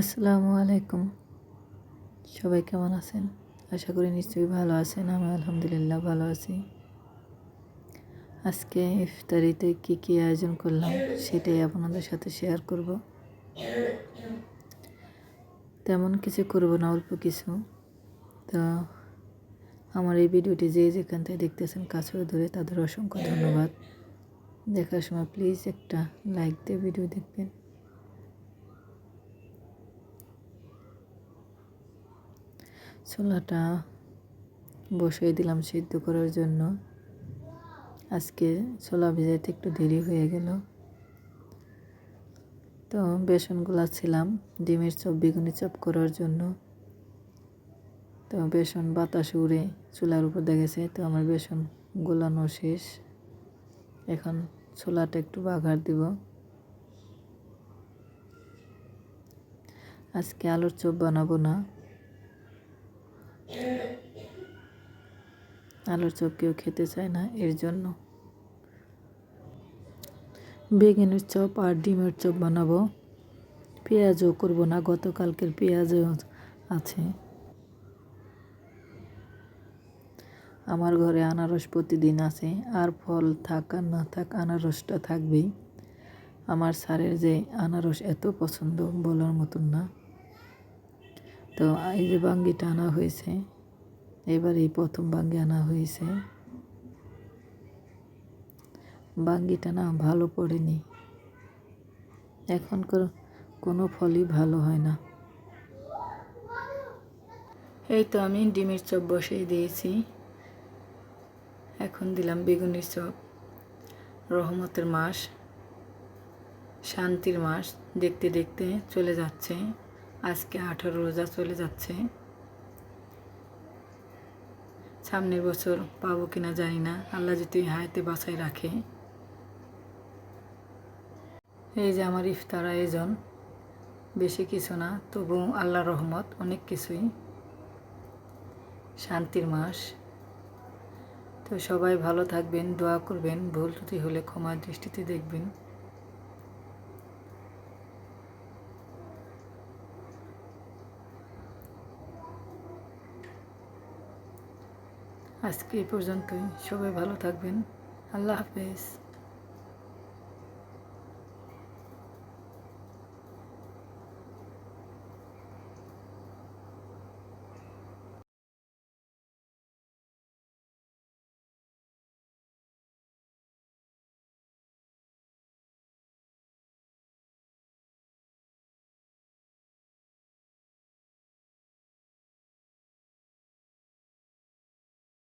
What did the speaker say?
আসসালামু আলাইকুম। সবাই কেমন আছেন? আশা করি নিশ্চয়ই ভালো আছেন আমি আলহামদুলিল্লাহ ভালো আছি। আজকে ইফতারিতে কী কী আয়োজন করলাম সেটাই আপনাদের সাথে শেয়ার করব। তেমন কিছু করব না, অল্প কিছু। তো আমার এই ভিডিওটি যে যেখান থেকে দেখতেছেন কাছেও ধরে তাদের অসংখ্য ধন্যবাদ। দেখার সময় প্লিজ একটা লাইক দিয়ে ভিডিও দেখবেন। ছোলাটা বসিয়ে দিলাম সিদ্ধ করার জন্য। আজকে ছোলা ভেজাতে একটু দেরি হয়ে গেল। তো বেসন ছিলাম ডিমের চপ, বেগুনি চপ করার জন্য। তো বেসন বাতাস উড়ে চুলার উপর দেখেছে তো আমার বেসন গোলানো শেষ। এখন ছোলাটা একটু বাঘার দিব। আজকে আলুর চপ বানাবো না। আলুর চপ কেউ খেতে চায় না এর জন্য। বেগুনের চপ আর ডিমের চপ বানাবো। পেঁয়াজও করব না, গতকালকের পেঁয়াজও আছে। আমার ঘরে আনারস প্রতিদিন আছে, আর ফল থাক আর না থাক আনারসটা থাকবেই। আমার স্যারের যে আনারস এত পছন্দ বলার মতন না। তো এই যে বাঙ্গিটা আনা হয়েছে এবার এই প্রথম বাঙ্গি আনা হয়েছে। বাঙ্গিটা না ভালো পড়েনি। এখনকার কোনো ফলই ভালো হয় না। এই তো আমি ডিমের চপ বসিয়ে দিয়েছি। এখন দিলাম বেগুনির চপ। রহমতের মাস, শান্তির মাস, দেখতে দেখতে চলে যাচ্ছে। আজকে আঠারো রোজা চলে যাচ্ছে। সামনের বছর পাবো কিনা জানি না। আল্লাহ যদি হায়াতে বাসায় রাখে। এই যে আমার ইফতার আয়োজন, বেশি কিছু না, তবু আল্লাহ রহমত, অনেক কিছুই। শান্তির মাস। তো সবাই ভালো থাকবেন, দোয়া করবেন, ভুল ত্রুটি হলে ক্ষমা দৃষ্টিতে দেখবেন। আজকে এ পর্যন্তই। সবাই ভালো থাকবেন। আল্লাহ হাফেজ।